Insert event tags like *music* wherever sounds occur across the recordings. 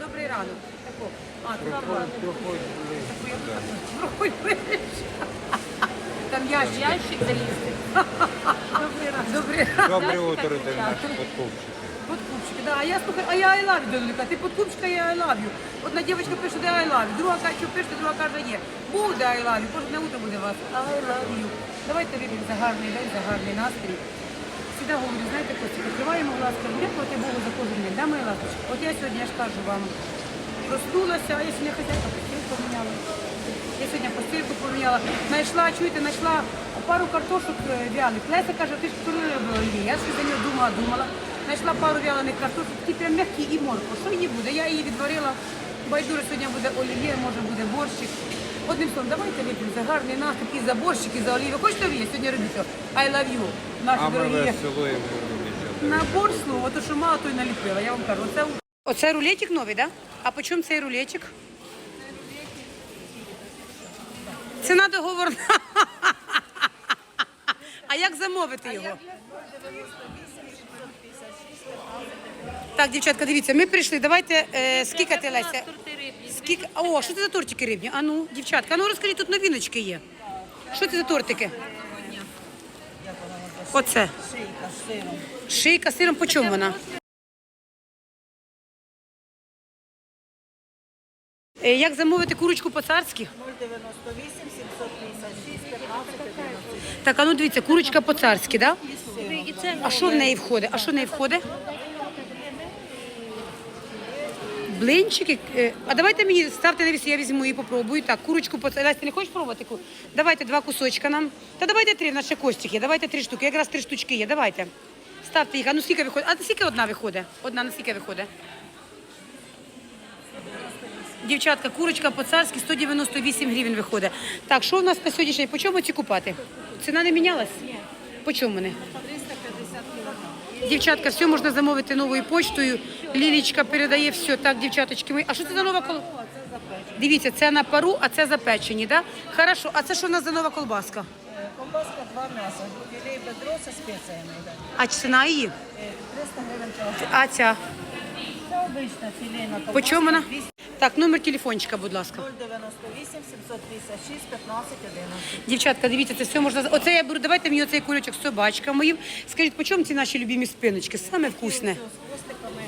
добрий ранок. Тако. А, тут нормально. Проходь ближче. Там ящик. Ящик залізти. Добрий ранок. Добрий ранок. Доброе утро, это наш подкупщик. Подкупчики, да. А я слухай, а я I love you, Донечка. Ти подкупчика, я I love you. Одна дівчинка пише, де I love you. Друга каже, що пише, друга каже, є. Буде I love you. Кожне утро буде у вас. I love you. Давайте вип'ємо за гарний день, за гарний настрій. Всегда говорю, знаєте, Костя, відкриваємо кажу, дякувати Богу за кожен день. Да, мої ласточки? От я сьогодні, я ж кажу вам, проснулася, а я сьогодні хазяйка постіль поміняла. Я сьогодні постільку поміняла. Знайшла, чуєте, знайшла пару картошок е, вялених. Леся каже, ти ж коли робила олії? Я собі за нього думала, думала. Знайшла пару вялених картошок, такі прям м'які і морква. Що її буде? Я її відварила. Байдуже сьогодні буде олів'є, може буде борщик. Одним словом, давайте вип'ємо за гарний настрій і за борщик, і за олів'є. Хочете олів'є? Сьогодні робіть. його. I love you. Наші А мы дорогі. вас целуем. На борщ слово, то що мало, то й наліпила. Я вам кажу, оце... Оце рулетик новий, так? Да? А по чому цей рулетик? Ціна договорна. *laughs* А як замовити його? Так, дівчатка, дивіться, ми прийшли. Давайте, е, скільки ти, Леся? Скільки? О, що це за тортики рибні? А ну, дівчатка, а ну розкажіть, тут новіночки є. Що це за тортики? Оце. Шийка з сиром. Шийка з сиром, по чому вона? Е, Як замовити курочку по-царськи? 098 756 15 Так, а ну дивіться, курочка по-царськи, да? І це А що в неї входить? А що в неї входить? Блинчики. Е, А давайте мені ставте на віс, я візьму і попробую. Так, курочку по не хочеш пробувати? Давайте два кусочка нам. Та давайте три, в нас ще. Давайте три штуки. Якраз три штучки є. Давайте. Ставте їх. А ну скільки виходить? А скільки одна виходить? Одна на скільки виходить? Дівчатка, курочка по-царськи 198 гривень виходить. Так, що в нас на сьогоднішній? По чому ці купати? Ціна не мінялась? Ні. По чому вони? 350 кг. Дівчатка, все можна замовити новою почтою. Лілічка передає все. Так, дівчаточки, ми. А що це за нова колбаска? Дивіться, це на пару, а це запечені, да? Хорошо. А це що в нас за нова колбаска? Колбаска два м'яса. Філе і бедро зі спеціями. А ціна її? Е, 300 гривень кілограм. А ця? Це обична філейна колбаска. По чому вона? 200 Так, номер телефончика, будь ласка. 098 756 15 11. Дівчатка, дивіться, це все можна. Оце я беру. Давайте мені оцей курочок з собачками моїм. Скажіть, по чому ці наші любимі спиночки? Саме вкусне. З хвостиками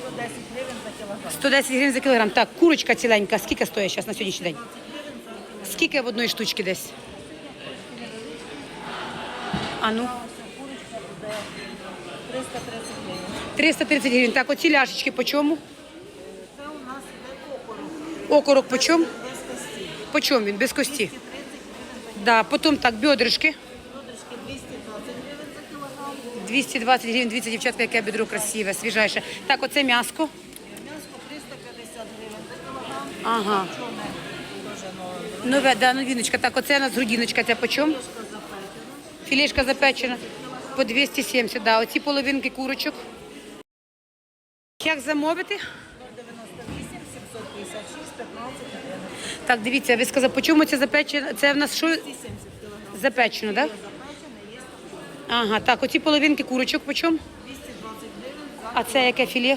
110 гривень за кілограм. 110 гривень за кілограм. Так, курочка ціленька. Скільки стоїть зараз на сьогоднішній день? Скільки в одної штучки десь? А ну, Курочка буде 330 гривень. 330 гривень. Так, оці ляшечки по чому? Це у нас іде окорок. Окорок по чому? Без кості. По чому він? Без кості. 30 гривень Да, потім так, бедрышки. Лодочки 220 гривень за кілограм. 220 гривень. Дивіться, дівчатка, яке бедро красиве, свіжайше. Так, оце м'яско. М'ясо 350 гривень за кілограм. Ага. Чорне нове. Да, новіночка. Так, оце у нас грудиночка, це по чому? Філешка запечена. По 270, да. Оці половинки курочок. Як замовити? 98 756 15. Так, дивіться, ви сказали, по чому це запечено? Це в нас що? Запечено, так? Да? Ага, так, оці половинки курочок по чому? 220 гривень А це яке філе?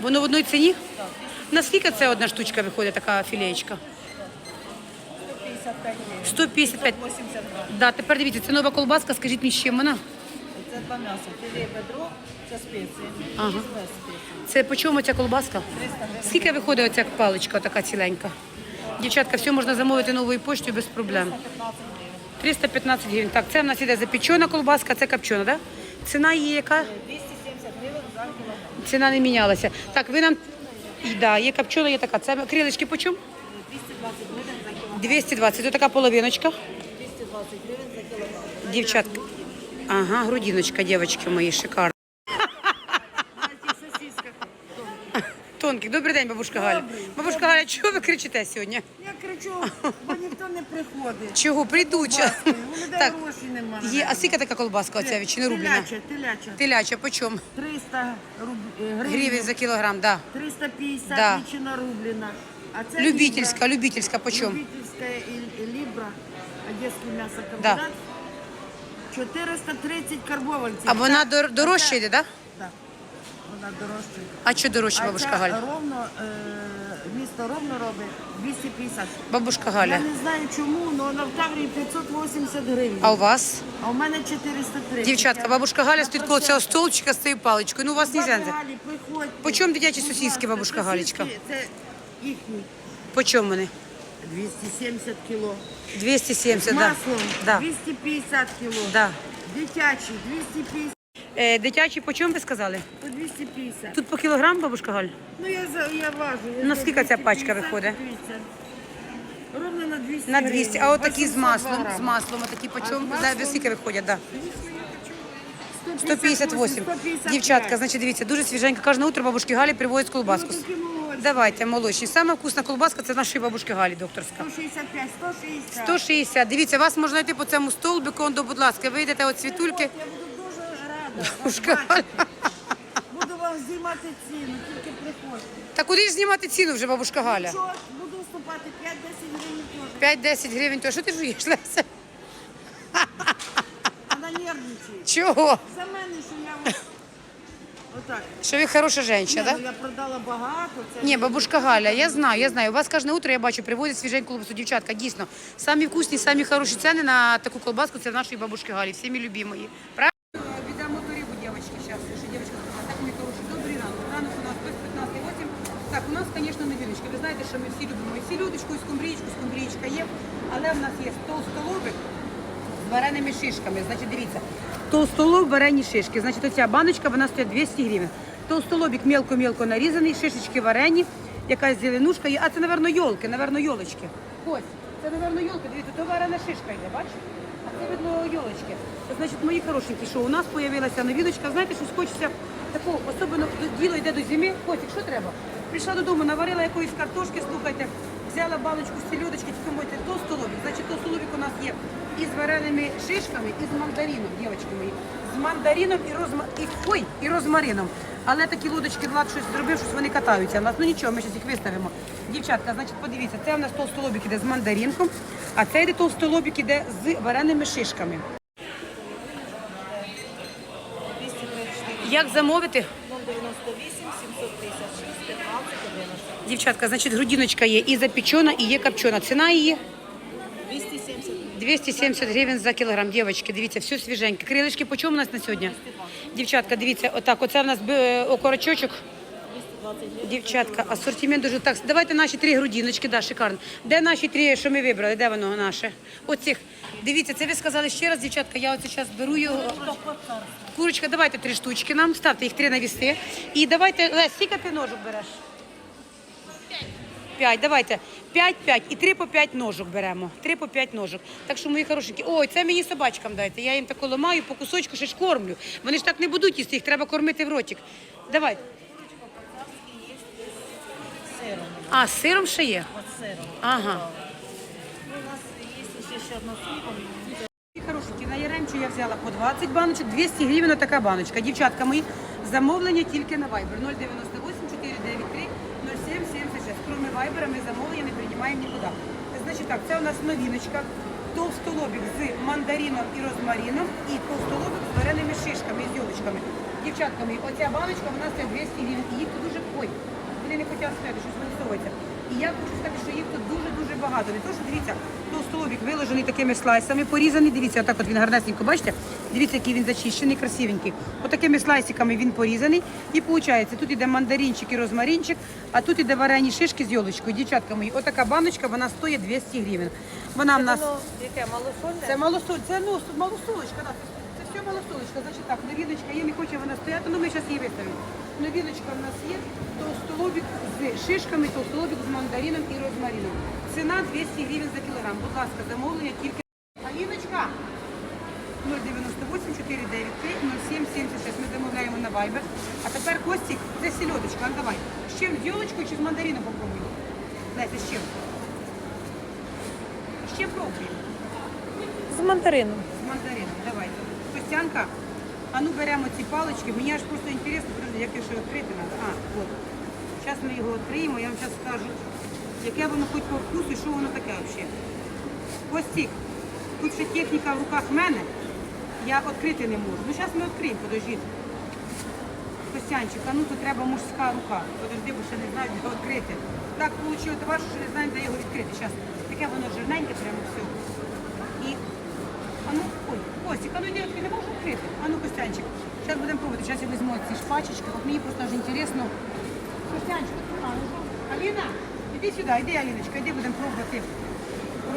Воно в одній ціні? Наскільки це одна штучка виходить, така філеєчка? 155 гривень. 155. 80 грам. Да, тепер дивіться, це нова колбаска, скажіть мені, з чим вона? Це два м'яса. Філе бедро, це спеції. Ага. Це по чому ця колбаска? 300. Скільки виходить оця паличка, така ціленька? Дівчатка, все можна замовити новою поштою без проблем. 15 гривень. 315 гривень. Так, це в нас іде запечена колбаска, це копчена, так? Да? Ціна її яка? 270 гривень за кілограм. Ціна не мінялася. Так, ви нам. І, да, є копчена, є така. Це крилечки по чому? 220 гривень за кілограм. 220. Це така половиночка. 220 гривень за кілограм. Дівчатка. Ага, грудиночка, дівчатки мої, шикарно. Тонкий. Добрий день, бабушка Галя. Бабушка Галя, чого ви кричите сьогодні? Я кричу, бо ніхто не приходить. Чого? Прийдуча. У людей *laughs* Так, грошей немає. є. А скільки така колбаска оця відчини рублена? Теляча, теляча. Теляча, по чому? 300 руб... е, гривень. Гривень за кілограм, да. 350 Да. ветчина рублена. А це Любительська, любительська, по лібра. чому? Любительська і- і лібра, одеське м'ясо Да. 430 карбованців. А вона дор- дорожча йде, так? Вона дорожча. А що дорожче, бабушка ця Галя? ровно, е, місто ровно робить 250. Бабушка Галя. Я не знаю чому, але вона в Таврії 580 гривень. А у вас? А у мене 430. Дівчатка, бабушка Галя стоїть коло цього столчика з цією паличкою. Ну, у вас не Бабі. Галі, приходьте. По чому дитячі Будь сосиски, ласка, бабушка Галечка? сосиски Це їхні. По чому вони? 270 кіло. 270, З маслом Да. 250 кіло. Да. Дитячі 250 Е, дитячі по чому ви сказали? по 250. Тут по кілограм, бабушка Галь? Ну я за я важу. Я Ну, за скільки ця пачка виходить? дивіться. Ровно на 200 На 200. А гривень. от такі з 82 маслом, з маслом, отакі по А чому? маслом? Да, скільки виходять, да. 158. 158. Дівчатка, значить, дивіться, дуже свіженька. Кожне утро бабушки Галі привозять колбаску. Ну. Давайте, молодші. Сама вкусна колбаска це нашої бабушки Галі, докторська. 165, 160. 160. Дивіться, вас можна знайти по цьому столбику, он, до, будь ласка, вийдете от світульки. Я буду Бабушка. Буду вам знімати ціну, тільки приходьте. Та куди ж знімати ціну вже, бабушка Галя? Що, буду вступати 5-10 гривень теж. 5-10 гривень, то що ти жуєш, Леся? Вона нервничає. Чого? За мене, що я от- отак. Що ви хороша Ні, жінка, ну так? я продала багато. Це Ні, бабушка Галя, я знаю, я знаю. У вас кожне утро я бачу, привозять свіженьку колбасу. Дівчатка, дійсно, самі вкусні, самі хороші ціни на таку колбаску це в нашої бабушки Галі, всі мій любимої. Правильно? Віддамо рибу, дівчатки, зараз. Що дівчатка сказала? Так, мій хороший, добрий ранок. Ранок у нас без 15.08. Так, у нас, звісно, новиночки. Ви знаєте, що ми всі любимо. І сілюдочку, і скумбрічку, скумбрічка є. Але в нас є толстолобик з вареними шишками. Значить, дивіться, толстолоб варені шишки. Значить, оця баночка, вона стоїть 200 гривень. Толстолобик мелко-мелко нарізаний, шишечки варені, якась зеленушка є. А це, напевно, йолки, напевно, йолочки. Ось, це, напевно, йолки. Дивіться, то варена шишка йде, бачите? А це видно йолочки. Значить, мої хорошенькі, що у нас з'явилася новіночка. Знаєте, щось хочеться такого, особливо діло йде до зими. Котик, що треба? Прийшла додому, наварила якоїсь картошки, слухайте, взяла баночку з сільодочки, тільки мойте толстолобик. Значить, толстолобик у нас є і з вареними шишками, і з мандарином, дівчатки мої. З мандарином і, розма... і, ой, і розмарином. Але такі лодочки Влад щось зробив, щось вони катаються. У нас ну нічого, ми щось їх виставимо. Дівчатка, значить, подивіться, це у нас толстолобик іде з мандаринком, а це йде толстолобик іде з вареними шишками. Як замовити? 098 736 15 11. Дівчатка, значить, грудиночка є і запечена, і є копчена. Ціна її 270 гривень. 270 гривень за кілограм. Дівчатки, дивіться, все свіженьке. Крилишки по чому у нас на сьогодні? Дівчатка, дивіться, отак, оце в нас е, окорочочок. Дівчатка, асортимент дуже так. Давайте наші три грудиночки, да, шикарно. Де наші три, що ми вибрали? Де воно наше? Оцих. Дивіться, це ви сказали ще раз, дівчатка. Я оце зараз беру його. Курочка, давайте три штучки нам, ставте їх три на віси. І давайте, Лесь, скільки ти ножок береш? П'ять, давайте. П'ять, п'ять. І три по п'ять ножок беремо. Три по п'ять ножок. Так що, мої хорошенькі, ой, це мені собачкам дайте. Я їм тако ламаю, по кусочку ще ж кормлю. Вони ж так не будуть їсти, їх треба кормити в ротик. Давайте. Сиром. А, з сиром ще є? От сиром. Ага. Ну, у нас є ще, одна сумка. Хорошенькі, на Яремчу я взяла по 20 баночок, 200 гривень така баночка. Дівчатка мої, замовлення тільки на Viber 098 493 0776. Кроме Viber замовлення не приймаємо нікуди. Значить так, це у нас новіночка. Товстолобік з мандарином і розмарином і товстолобік з вареними шишками, з йолочками. Дівчатка оця баночка, вона стоїть 200 гривень. Їх дуже, ой, вони не хочуть стояти, щось висовується. І я хочу сказати, що їх тут дуже-дуже багато. Не то, що дивіться, толстолобік виложений такими слайсами, порізаний. Дивіться, отак от він гарнесенько, бачите? Дивіться, який він зачищений, красивенький. Отакими слайсиками він порізаний. І виходить, тут іде мандаринчик і розмаринчик, а тут іде варені шишки з йолочкою. Дівчатка мої, отака баночка, вона стоїть 200 гривень. Вона в нас... яке, малосольне? Це малосоль, це ну, малосолочка, да. Все. Значить так, новіночка є, не хоче вона стояти, ну ми зараз її виставимо. Новіночка в нас є, толстолобік з шишками, толстолобік з мандарином і розмарином. Ціна 200 гривень за кілограм. Будь ласка, замовлення тільки. Аліночка, 098 493 0776. Ми замовляємо на Viber. А тепер Костік, це сільодочка. А давай. З чим? З йолочкою чи з мандарином попробуємо? Леся, з чим? З чим пробуємо? З мандарином. Костянка, а ну беремо ці палички. Мені аж просто інтересно, як його відкрити треба. А, от. Зараз ми його відкриємо, я вам зараз скажу, яке воно хоч по вкусу і що воно таке взагалі. Костік, тут ще техніка в руках мене, я відкрити не можу. Ну зараз ми відкриємо, подождіть. Костянчик, а ну то треба мужська рука. Подожди, бо ще не знаю, де відкрити. Так вийшло товар, що не знаю, де його відкрити. Зараз таке воно жирненьке прямо все. Ну, Костік, а ну не можу відкрити. А ну, Костянчик, зараз будемо пробувати. Зараз я візьму ці шпачечки, от мені просто аж інтересно. Костянчик, а ну? Аліна, іди сюди, іди, Аліночка, іди будемо пробувати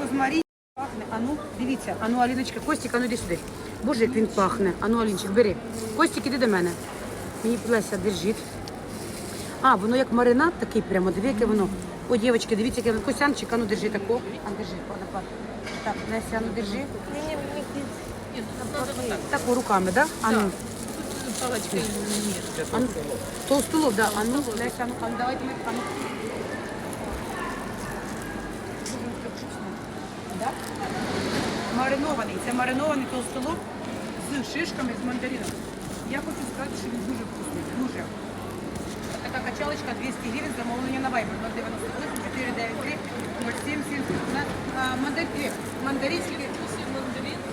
розмарін. Пахне, а ну, дивіться, а ну, Аліночка, Костік, а ну іди сюди. Боже, як він пахне. А ну, Алінчик, бери. Костік, іди до мене. Мені Леся, держіть. А, воно як маринад такий прямо, диви, яке воно. О, дівчатки, дивіться, яке воно. Костянчик, а ну держи тако. А держи, пане, пане. Так, Леся, а ну держи. Так, руками, да? А ну. Палочкой А ну, толстолоб, да. А ну, а а давайте а ну. Да? Маринований. Це маринований толстолоб з шишками, з мандарином. Я хочу сказати, що він дуже вкусний. Дуже. Така качалочка 200 гривень, замовлення на Viber 098 493 07 70 Мандарин, мандаринський.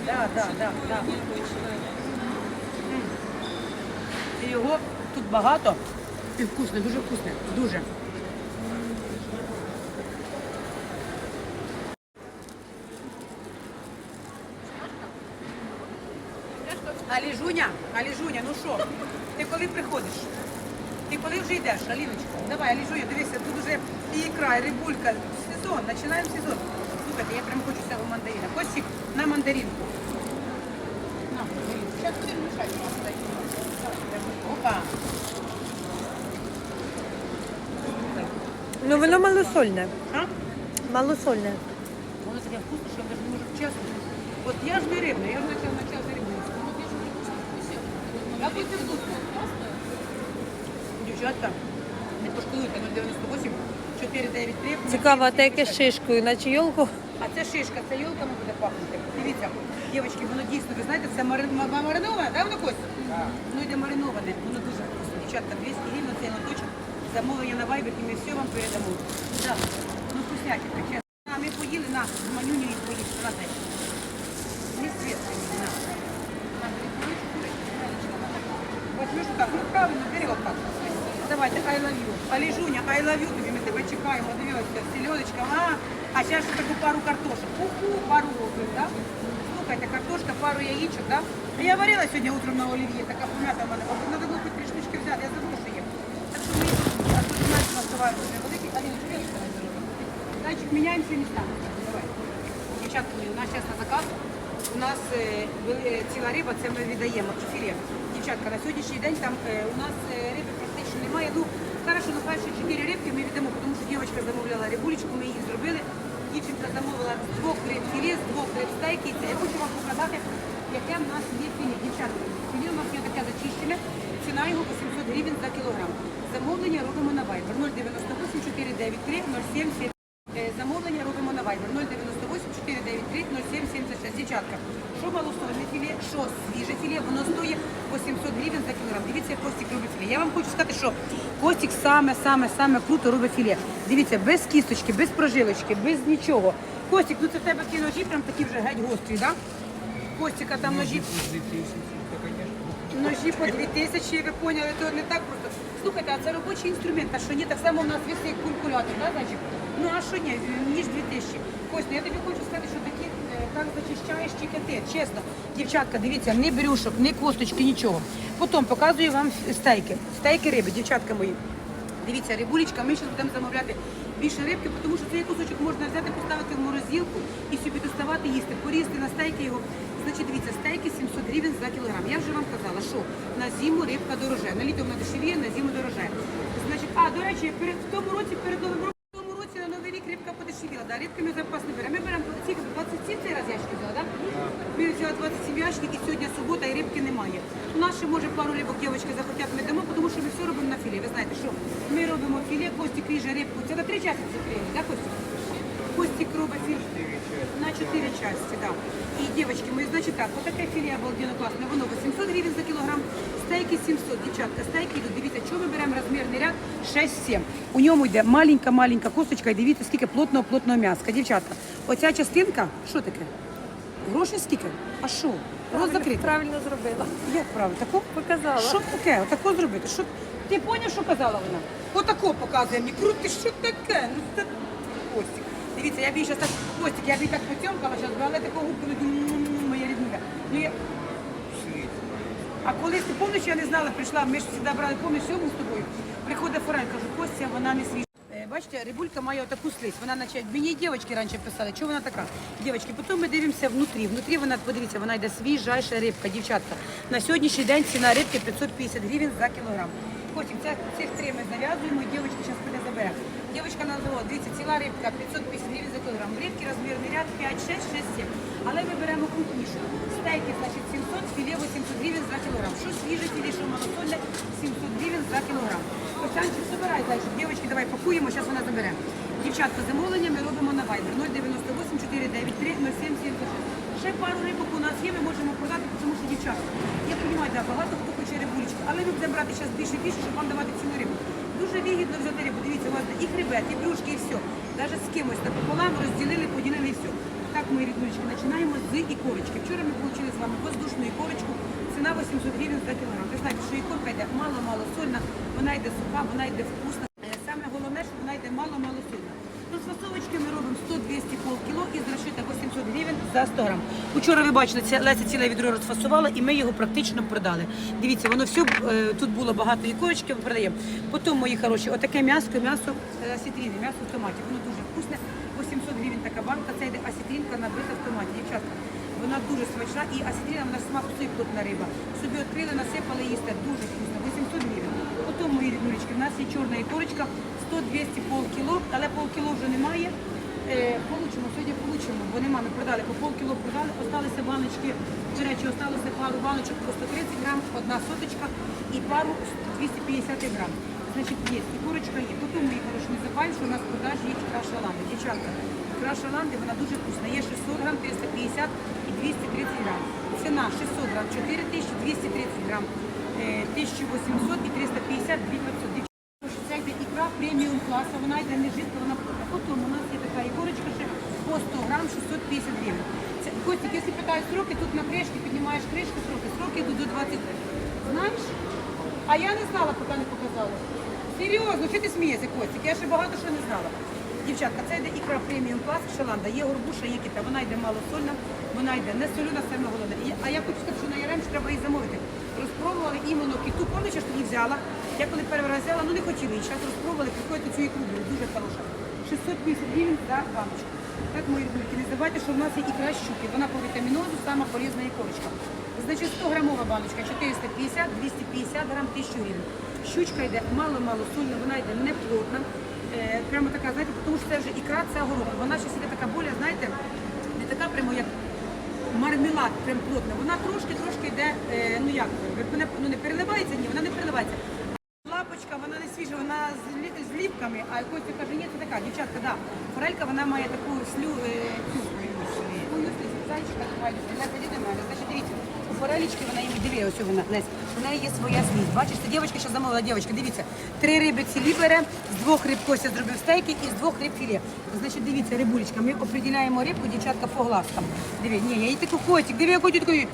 Да, да, да, да. І його тут багато і вкусне, дуже вкусне. Дуже. Аліжуня, Аліжуня, ну що? Ти коли приходиш? Ти коли вже йдеш, Аліночка? Давай, Аліжуня, дивися, тут вже і ікра, рибулька. Сезон, починаємо сезон. Слухайте, я прям хочу цього мандарина. Костік на мандаринку. На. Зараз будемо мішати. Опа. Ну воно малосольне. А? Малосольне. Воно таке вкусне, що я навіть не можу чесно. От я ж не рибна, я ж почала почала з рибою. Я буде вкусно. Дівчатка, не пошкодуйте 098 493. Цікаво, а те яке з шишкою, наче йолку. А це шишка, це йолками буде пахнути. Дивіться, дівчатки, воно дійсно, ви знаєте, це мари- ма- ма- мариноване, да, воно Кость? Ну йде мариноване, воно дуже вкусне. Дівчатка, 200 гривень, цей лоточок, замовлення на вайбер, і ми все вам передамо. Да. Ну вкусняки, таке. А ми поїли, на, манюню і поїли, на те. Не на так. Возьмеш отак, ну правильно, бери отак. Давайте, I love you. Аліжуня, I love you тобі, ми тебе чекаємо, дивіться, селедочка, а, а зараз таку пару картошок. Уху, пару років, так? Слухайте, картошка, пару яєчок, так? А я варила сьогодні утром на олів'є, така помята в мене. Треба було хоч три штучки взяти, я забула, що є. Так що ми, а тут у нас називають дуже великий, Аліночка, я що зробила? Зайчик, міняємося містами. Давай. Дівчатка, у нас зараз на заказ. У нас е, е, ціла риба, це ми віддаємо. Філе. Дівчатка, на сьогоднішній день там е, у нас риби практично немає. Ну, хорошо, ну перші чотири рибки ми віддамо, тому що дівчинка замовляла рибулечку, ми її зробили. Дівчинка замовила двох риб філе, двох риб стейки. Я хочу вам показати, яке в нас є філе. Дівчатка, філе у нас є таке зачищене, ціна його 800 гривень за кілограм. Замовлення робимо на Viber 098 493 07 Е, Замовлення робимо на Viber 098 493 0776. Дівчатка, що малосольне філе, що свіже філе, воно стоїть 800 гривень за кілограм. Дивіться, як Костік робить філе. Я вам хочу сказати, що Костік саме-саме-саме круто робить філе. Дивіться, без кісточки, без прожилочки, без нічого. Костік, ну це в тебе ті ножі прям такі вже геть гострі, так? Да? Костіка там ножі ножі по 2000, ви поняли, то не так просто. Слухайте, а це робочий інструмент, а що ні, так само у нас висить калькулятор, да, значить? Ну а що ні, ніж 2000. Кость, ну я тобі хочу сказати, що так зачищаєш тільки ти, чесно. Дівчатка, дивіться, ні брюшок, ні косточки, нічого. Потім показую вам стейки. Стейки риби, дівчатка мої. Дивіться, рибулечка, ми зараз будемо замовляти більше рибки, тому що цей кусочок можна взяти, поставити в морозилку і собі доставати їсти, порізати на стейки його. Значить, дивіться, стейки 700 гривень за кілограм. Я вже вам казала, що на зиму рибка дороже. На літо вона дешевіє, на зиму дороже. Значить, а, до речі, в тому році, перед Новим роком, в тому році на Новий рік рибка подешевіла. Да? Рибки ми запас беремо. Ми беремо ці 27 цей раз ящики взяла, так? Ми взяли 27 ящиків і сьогодні субота і рибки немає. Наші, може, пару рибок дівчатки захотять ми дамо, тому що ми все робимо на філі. Ви знаєте, що ми робимо філе, Костік ріже рибку. Це на три частини закриємо, так, Костік? Костік робить філе. На чотири частини, так. І, дівчатки, ми, значить так, отаке філе обалденно класне, воно 800 гривень за кілограм, стейки 700, дівчатка, стейки йдуть, дивіться, що ми беремо розмірний ряд 6-7. У ньому йде маленька-маленька косточка, і дивіться, скільки плотного-плотного м'яска. Дівчатка, оця частинка, що таке? Гроші скільки? А що? Рот закритий. Правильно зробила. Як правильно? Тако? Показала. Що таке? Отако зробити? Що? Ти поняв, що казала вона? Отако показує мені. Крути, що таке? Ну це Костік. Дивіться, я б їй зараз так, Костік, я б їй так потьомкала зараз, але такого губку, ну, моя ріднуля. Ну, я... А колись ти помниш, я не знала, прийшла, ми ж завжди брали, сьому з тобою. Приходить форель, кажу, Костя, вона не свіжа. Бачите, рибулька має отаку слизь. Вона наче мені дівчатки раніше писали, чого вона така? Дівчатки, потім ми дивимося внутрі. Внутрі вона, подивіться, вона йде свіжайша рибка, дівчатка. На сьогоднішній день ціна рибки 550 гривень за кілограм. Потім цих три ми зав'язуємо, і дівчатки зараз піде забере. Дівчатка назвала, дивіться, ціла рибка 550 гривень за кілограм. Рибки розмірний ряд 5, 6, 6, 7. Але ми беремо крупнішу. Стейки, значить, 700, філе 800 гривень за кілограм. Що свіже філе, що малосольне, 700 гривень за кілограм. Костянчик, собирай, зайчик. Дівчатки, давай пакуємо, зараз вона забере. Дівчатка, замовлення ми робимо на Viber 098 493 0776. Ще пару рибок у нас є, ми можемо продати, тому що дівчатка. Я розумію, да, багато хто хоче рибулечку, але ми будемо брати зараз більше і більше, щоб вам давати ціну рибу. Дуже вигідно взяти рибу. Дивіться, у вас і хребет, і брюшки, і все. Навіть з кимось напополам розділили, поділили і все. Так, мої ріднулечки, починаємо з ікорочки. Вчора ми отримали з вами воздушну ікорочку. Ціна 800 гривень за кілограм. Ви знаєте, що ікорка йде мало-мало сольна, вона йде суха, вона йде вкусна. Е, Саме головне, що вона йде мало-мало сольна. Ну, з фасовочки ми робимо 100-200 полкіло і з розшита 800 гривень за 100 грам. Вчора ви бачили, це Леся ціле відро розфасувала і ми його практично продали. Дивіться, воно все, е, тут було багато ікорочки, ми продаємо. Потім, мої хороші, отаке м'ясо, м'ясо е, м'ясо в томаті. Воно дуже вкусне. 800 гривень така банка, це набита в томаті. Дівчатка, вона дуже смачна і асітріна, вона ж сама по собі риба. Собі відкрили, насипали їсти, дуже вкусно, 800 гривень. Потім, мої ріднулечки, в нас є чорна ікорочка, 100-200 полкіло, але полкіло вже немає. Е, Получимо, сьогодні получимо, бо нема, ми продали, по полкіло продали, осталися баночки, до речі, осталося пару баночок по 130 грам, одна соточка і пару 250 грам. Значить, є, і курочка є. Потім, мої хороші, не забуваємо, що у нас в продажі є краша ланди. Дівчатка, краша ланди, вона дуже вкусна. Є 600 грам, 350 і 230 грам. Ціна 600 грам, 4000, 230 грам, е, 1800 і 350, 2500. Це йде ікра преміум класу, вона йде не жидка, вона плотна. Потім у нас є така ікорочка ще по 100 грам 650 гривень. Це, Костік, якщо питають сроки, тут на кришці піднімаєш кришку, сроки. Сроки йдуть до 20. Знаєш? А я не знала, поки не показала. Серйозно, що ти смієшся, Костік? Я ще багато що не знала. Дівчатка, це йде ікра преміум клас, шаланда. Є горбуша, є кита. Вона йде малосольна, вона йде не солюна, саме головне. І- А я хочу сказати, що на Яремчі треба її замовити. Розпробували іменно. Пам'ятаєш, я ж тоді взяла. Я коли перший раз взяла, ну не хотіла. І зараз розпробували, приходять цю ікру. блін, Дуже хороша. 650 гривень за баночку. Так, мої рідульки, не забувайте, що в нас є ікра щуки. Вона по вітамінозу, сама полізна ікорочка. Значить, 100 грамова баночка, 450, 250 грам, 1000 гривень. Щучка йде мало-мало сольна, вона йде не плотна. Е, прямо така, знаєте, тому що це вже ікра цього року. Вона ще іде така боля, знаєте, не така прямо як мармелад, прям плотна. Вона трошки-трошки йде, е, ну як, вона ну, не переливається, ні, вона не переливається. Лапочка, вона не свіжа, вона з, з ліпками, а Костя каже, ні, це така, дівчатка, да. Форелька, вона має таку слю, е, цю. Зайчика, давай, Леся, іди до мене. Значить, дивіться, форелічки вона їм диви, ось вона, Лесь, у неї є своя слізь. Бачиш, це дівчинка, що замовила дівчинка, дивіться, три риби цілі бере, з двох риб Костя зробив стейки і з двох риб філе. Значить, дивіться, рибулечка, ми определяємо рибку, дівчатка, по глазкам. Диви, ні, я їй таку котик, диви, я котик такий.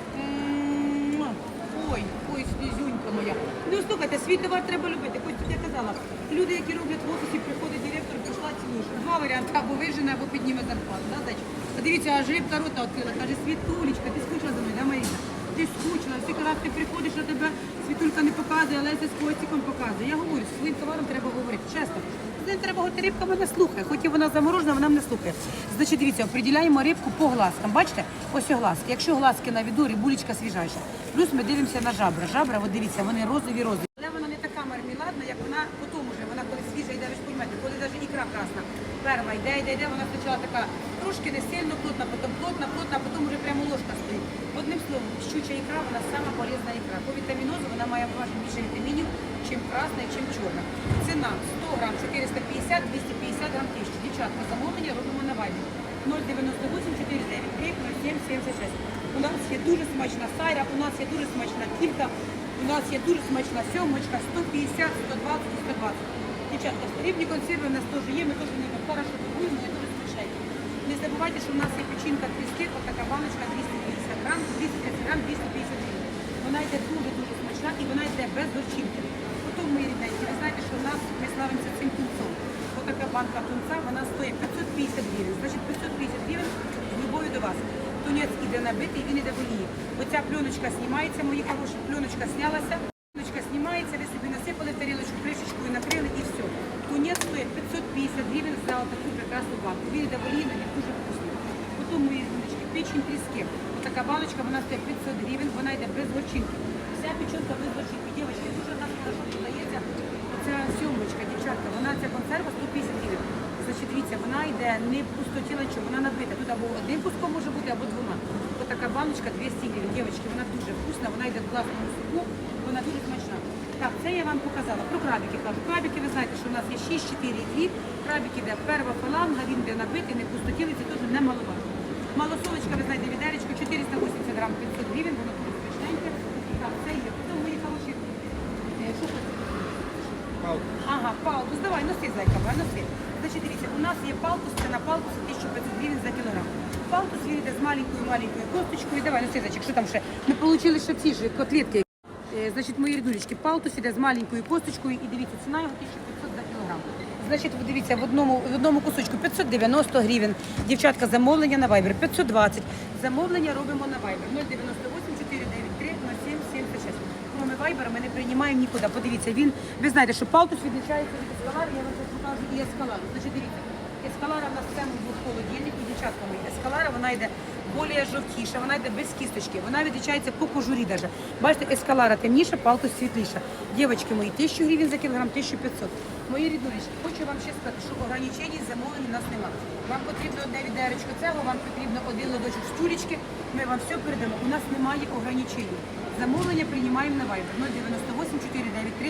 Ой, ой, слізюнька моя. Ну слухайте, свій товар треба любити. Ось я казала, люди, які роблять в офісі, приходить директор, прийшла цілуш. Два варіанти, або вижене, або підніме зарплату. Да, зайчик? Подивіться, аж рибка рота відкрила, каже, Світулечка, ти скучила за мною, да, Маріна? Ти скучила, всі раз ти приходиш, а тебе Світулька не показує, але це з Костіком показує. Я говорю, зі своїм товаром треба говорити, чесно. З ним треба говорити, рибка мене слухає, хоч і вона заморожена, вона мене слухає. Значить, дивіться, определяємо рибку по глазкам. Бачите? Ось о глазки. Якщо глазки на віду, рибулечка свіжайша. Плюс ми дивимося на жабра. Жабра, от дивіться, вони розові розові. Але вона не така мармеладна, як вона потім уже. Вона коли свіжа йде, ви ж розумієте, коли навіть ікра красна. Перва йде, йде, йде, вона спочатку така трошки не сильно плотна, потім плотна, плотна, а потім вже прямо ложка стоїть. Одним словом, щуча ікра, вона сама полезна ікра. По вітамінозу вона має важко більше вітамінів, чим красна і чим чорна. Ціна 100 грам 450, 250 грам 1000. Дівчатка, замовлення робимо на вайбі. 098 493 07 76. У нас є дуже смачна сайра, у нас є дуже смачна кілька, у нас є дуже смачна сьомочка, 150, 120 і 120. Дівчатка, рибні консерви у нас теж є, ми теж не хорошо купуємо, вони дуже смачненькі. Не забувайте, що у нас є печінка тріски, от така баночка 250 грам, 230 грам, 250 гривень. Вона йде дуже-дуже смачна і вона йде без горчинки. Потім, мої рідненькі, ви знаєте, що нас ми славимося цим тунцом. Отака банка тунця, вона стоїть 550 гривень. Значить, 550 гривень з любов'ю до вас. Тунець іде набитий, він іде в олії. Оця пленочка знімається, мої хороші, пленочка знялася. Пленочка знімається, ви собі насипали тарілочку, кришечкою накрили і все. Тунець стоїть 550 гривень за таку прекрасну банку. Він іде в олії, він дуже вкусний. Потім ріднички, печень тріски. Така баночка, вона стоїть 500 гривень, вона йде без горчинки. Вся печенка без горчинки. Дівчатки, дуже у нас хорошо продається. Ця сьомочка, дівчатка, вона ця консерва 150 гривень. Значить, дивіться, вона йде не пустотіла, що вона набита. Тут або одним куском може бути, або двома. Ось така баночка 200 гривень. Дівчатки, вона дуже вкусна, вона йде в класному соку, вона дуже смачна. Так, це я вам показала. Про крабики кажу. Крабики, ви знаєте, що у нас є 6, 4 і 2. Крабик іде перва фаланга, він йде набитий, не пустотілий, це теж немаловажно. Малосолочка, ви знаєте, відеречко 480 грам 500 гривень, воно дуже смачненьке. Так, це є. Потім мої хороші. е, Що тут? Ага, палтус, давай, носи, зайка, давай, носи. Значить, дивіться, у нас є палтус, це на палтус 1500 гривень за кілограм. Палтус він йде з маленькою-маленькою косточкою. Давай, носи, зайчик, що там ще? Ми отримали ще ці ж котлетки. Е, Значить, мої рідулечки, палтус іде з маленькою косточкою і дивіться, ціна його 1500 за кілограм. Значить, ви дивіться, в одному, в одному кусочку 590 гривень. Дівчатка, замовлення на Viber 520. Замовлення робимо на Viber 098 493 07 Кроме Viber ми не приймаємо нікуди. Подивіться, він, ви знаєте, що палтус відлічається від ескалари, я вам зараз покажу і ескалару. Значить, дивіться, ескалара в нас в цьому холодильник і дівчатка мої. Ескалара, вона йде більш жовтіша, вона йде без кісточки, вона відлічається по кожурі даже. Бачите, ескалара темніша, палтус світліша. Дівчатки мої, 1000 гривень за кілограм, 1500. Мої ріднулечки, хочу вам ще сказати, що ограничень замовлень у нас немає. Вам потрібно одне відеречко цього, вам потрібно один лодочок з тюлечки, ми вам все передамо. У нас немає ограничень. Замовлення приймаємо на Viber 098 493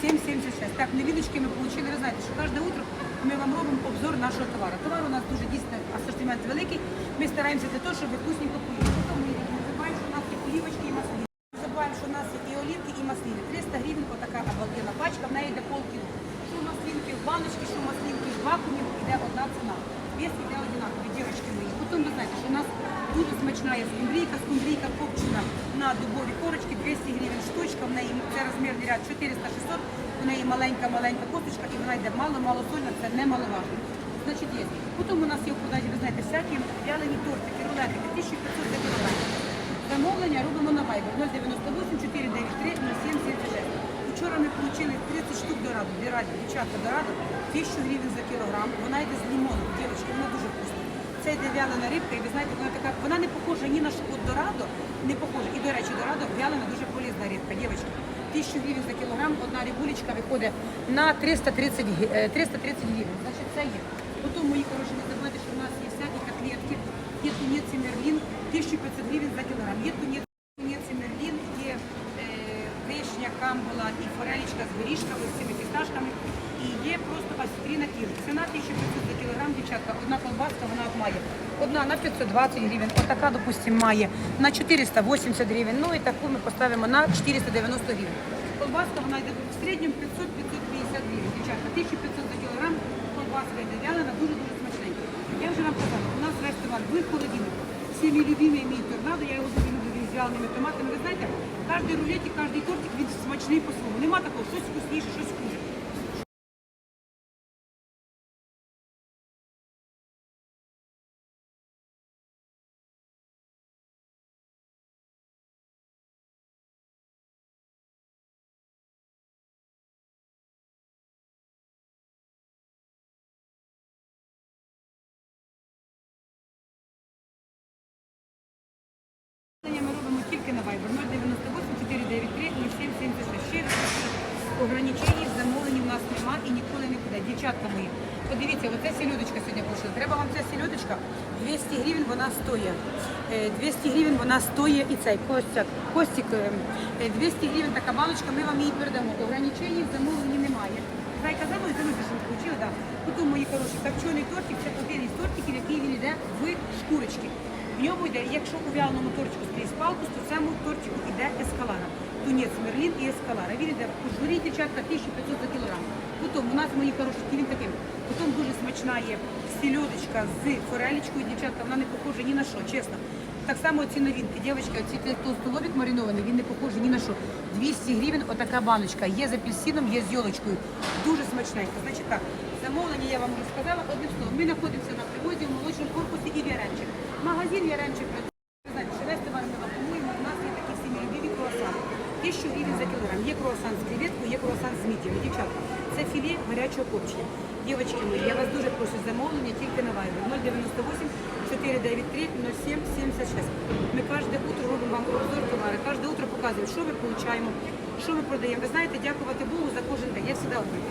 0776. Так, новиночки ми отримали, ви знаєте, що кожне утро ми вам робимо обзор нашого товару. Товар у нас дуже дійсно асортимент великий. Ми стараємося для того, щоб ви поїли. Потім ми не забуваємо, що у нас є олівочки і маслини. Не забуваємо, що у нас є і олівки, і маслини. 300 гривень, отака обалденна пачка, в неї йде полкіло. Що у маслинки в баночці, що у маслинки в вакуумі, йде одна ціна. Вес йде одинаковий, дівчатки мої. Потім ви знаєте, що у нас дуже смачна є скумбрійка, скумбрійка копчена на дубові корочки, 200 гривень штучка, в неї це розмірний ряд 400-600, у неї маленька-маленька косточка і вона йде мало-мало сольна, це немаловажно. Значить, є. Потім у нас є в продажі, ви знаєте, всякі вялені тортики, рулетики, 1500 за кілограм. Замовлення робимо на Viber 098 493 0776. Вчора ми отримали 30 штук до раду, дораду, дораду, дівчатка дораду, 1000 гривень за кілограм. Вона йде з лимоном, дівчатки, вона дуже вкусна. Це йде вялена рибка, і ви знаєте, вона така, вона не похожа ні на шоколад дорадо, не похожа. І, до речі, дорадо вялена дуже полезна рибка, дівчатки. 1000 гривень за кілограм, одна рибулечка виходить на 330, гі- е, 330 гривень. Значить, це є. Потім, мої хороші, не забудьте, що в нас є всякі котлетки, є тунець і мерлін, 1500 гривень за кілограм. Є тунець, і мерлін, є е, вишня, камбула і форелічка з горішками, з цими фісташками. І є просто астріна кіл. Ціна 1500 за кілограм, дівчатка. Одна колбаска, вона от має. Одна на 520 гривень, отака, допустимо, має на 480 гривень. Ну і таку ми поставимо на 490 гривень. Колбаска, вона йде в середньому 500-550 гривень. Дівчатка, 1500 за кілограм, колбаска йде вялена, дуже-дуже смачненька. Я вже вам казала, у нас ресторан в холодильник. Всі мій любимий мій торнадо, я його дуже люблю з вяленими томатами. Ви знаєте, кожен рулетик, кожен тортик, він смачний по-своєму. Нема такого, щось вкусніше, щось хуже. 200 вона стоїть і цей костяк. Костік, е, 200 гривень така баночка, ми вам її передамо. Ограничень в замовленні немає. Зайка забули, дивіться, що отримали, так. Потім, мої хороші, копчений тортик, це один із тортиків, який він йде в шкурочки. В ньому йде, якщо у вялому тортику стоїть палкус, то цьому тортику йде ескалара. Тунець, мерлін і ескалара. Він йде в кожурі, дівчатка, 1500 за кілограм. Потім у нас мої хороші, він таким. Потім дуже смачна є сільодочка з форелечкою, дівчатка, вона не похожа ні на що, чесно. Так само ці новинки. Дівчатка, ці толстолобік маринований, він не похожий ні на що. 200 гривень отака баночка. Є з апельсином, є з йолочкою. Дуже смачненько. Значить так, замовлення я вам розказала одним словом. Ми знаходимося на привозі в молочному корпусі і Віренчик. Магазин Віренчик. Ви знаєте, що вакуумуємо. У нас є такі всі любимі круасани. 1000 гривень за кілограм. Є круасан з креветкою, є круасан з мідіями. Дівчатка, це філе гарячого копчення. Дівчатки мої, я вас дуже прошу замовлення тільки на Viber 098 493 07 76. Ми кожне утро робимо вам обзор товари, кожне утро показуємо, що ми получаємо, що ми продаємо. Ви знаєте, дякувати Богу за кожен день. Я завжди говорю.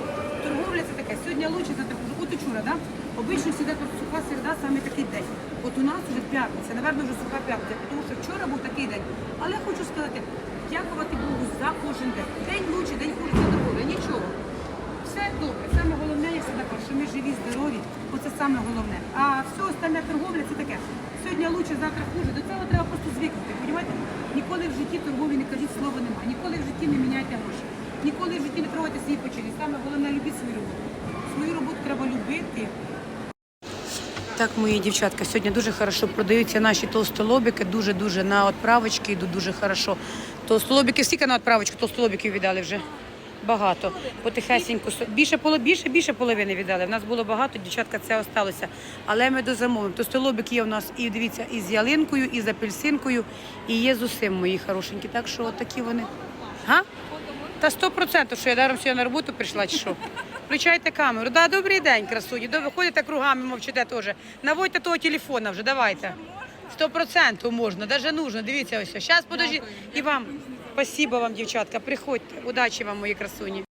Торговля це таке. Сьогодні лучше за таку от учора, да? Обично тут суха середа, саме такий день. От у нас вже п'ятниця, напевно, вже суха п'ятниця, тому що вчора був такий день. Але хочу сказати, дякувати Богу за кожен день. День лучше, день хуже, торговля. Нічого. Все добре. Саме головне, я завжди кажу, що ми живі, здорові, оце саме головне. А все остальне торговля це таке. Сьогодні лучше, завтра хуже. До цього треба просто звикнути. Понімаєте? Ніколи в житті торговлі не кажіть слова нема. Ніколи в житті не міняйте гроші. Ніколи в житті не проводьте свої почини. Саме головне любіть свою роботу. Свою роботу треба любити. Так, мої дівчатка, сьогодні дуже хорошо продаються наші толстолобики, дуже-дуже на відправочки йдуть дуже хорошо. Толстолобики, скільки на відправочку толстолобиків віддали вже? Багато. Потихесеньку. со- Більше, поло- більше, більше половини віддали. У нас було багато, дівчатка, це осталося. Але ми дозамовимо. Толстолобик є у нас і дивіться, і з ялинкою, і з апельсинкою, і є з усім мої хорошенькі. Так що от такі вони. Га? Та сто процентів, що я даром сьогодні на роботу прийшла, чи що? Включайте камеру. Да, добрий день, красуні. Да, ви ходите кругами, мовчите теж. Наводьте того телефона вже, давайте. Сто процентів можна, навіть нужно. Дивіться ось. Зараз подожди. І вам. Спасибо вам, дівчатка. Приходьте. Удачі вам, мої красуні.